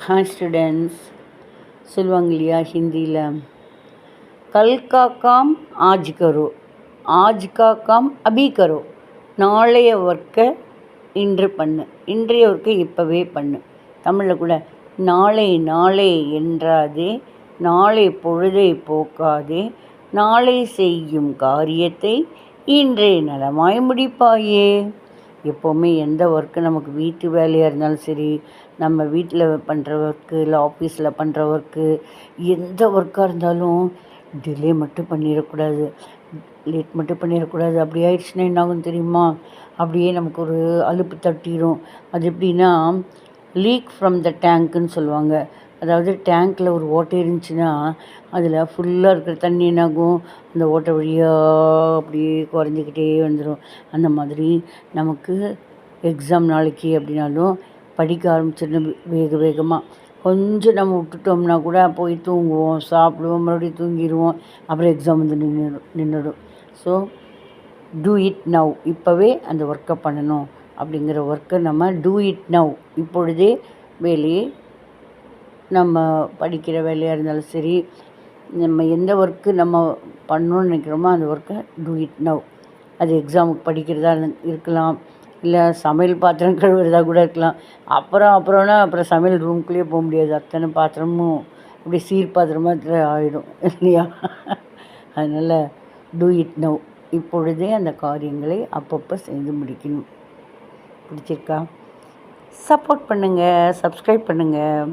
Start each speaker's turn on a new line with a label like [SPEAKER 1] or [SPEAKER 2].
[SPEAKER 1] Hi students சொல்லுவாங்க இல்லையா ஹிந்தியில்? கல் கா காம் ஆஜ் கரோ. ஆஜ் கா காம் அபி கரோ. நாளைய ஒர்க்கை இன்று பண்ணு. இன்றைய ஒர்க்கை இப்போவே பண்ணு. தமிழில் கூட நாளை நாளை என்றாதே நாளை பொழுதை போக்காதே நாளை செய்யும் காரியத்தை இன்றே நலமாய் முடிப்பாயே. எப்போவுமே எந்த ஒர்க்கு நமக்கு வீட்டு வேலையாக இருந்தாலும் சரி நம்ம வீட்டில் பண்ணுற ஒர்க்கு இல்லை ஆஃபீஸில் பண்ணுற ஒர்க்கு எந்த ஒர்க்காக இருந்தாலும் டிலே மட்டும் பண்ணிடக்கூடாது. லேட் மட்டும் பண்ணிடக்கூடாது. அப்படி ஆயிடுச்சுன்னா என்னாகும் தெரியுமா? அப்படியே நமக்கு ஒரு அலுப்பு தட்டிடும் அது எப்படின்னா லீக் ஃப்ரம் த டேங்க்குன்னு சொல்லுவாங்க. அதாவது டேங்க்கில் ஒரு ஓட்டை இருந்துச்சுன்னா அதில் ஃபுல்லாக இருக்கிற தண்ணி என்னாகும்? அந்த ஓட்டை வழியாக அப்படியே குறைஞ்சிக்கிட்டே வந்துடும் அந்த மாதிரி நமக்கு எக்ஸாம் நாளைக்கு அப்படின்னாலும் படிக்க ஆரம்பிச்சிடணும் வேக வேகமாக கொஞ்சம் நம்ம விட்டுட்டோம்னா கூட போய் தூங்குவோம் சாப்பிடுவோம் மறுபடியும் தூங்கிடுவோம் அப்புறம் எக்ஸாம் வந்து நின்றுடும் நின்றுடும். ஸோ டூ இட் நவ் இப்போவே அந்த ஒர்க்கை பண்ணணும். அப்படிங்கிற ஒர்க்கை நம்ம டூ இட் நவ் இப்பொழுதே வேலையை நம்ம படிக்கிற வேலையாக இருந்தாலும் சரி நம்ம எந்த ஒர்க்கு நம்ம பண்ணணும்னு நினைக்கிறோமோ அந்த ஒர்க்கை டூ இட் நவ் அது எக்ஸாமுக்கு படிக்கிறதா இருக்கலாம். இல்லை சமையல் பாத்திரம் கழுவுறதா கூட இருக்கலாம். அப்புறம் அப்புறம்னா அப்புறம் சமையல் ரூம்குள்ளேயே போக முடியாது. அத்தனை பாத்திரமும் அப்படி சீர் பாத்திரமாக ஆகிடும் இல்லையா? அதனால் டூ இட் நவ் இப்பொழுதே அந்த காரியங்களை அப்பப்போ செய்து முடிக்கணும். பிடிச்சிருக்கா? சப்போர்ட் பண்ணுங்கள் சப்ஸ்கிரைப் பண்ணுங்கள்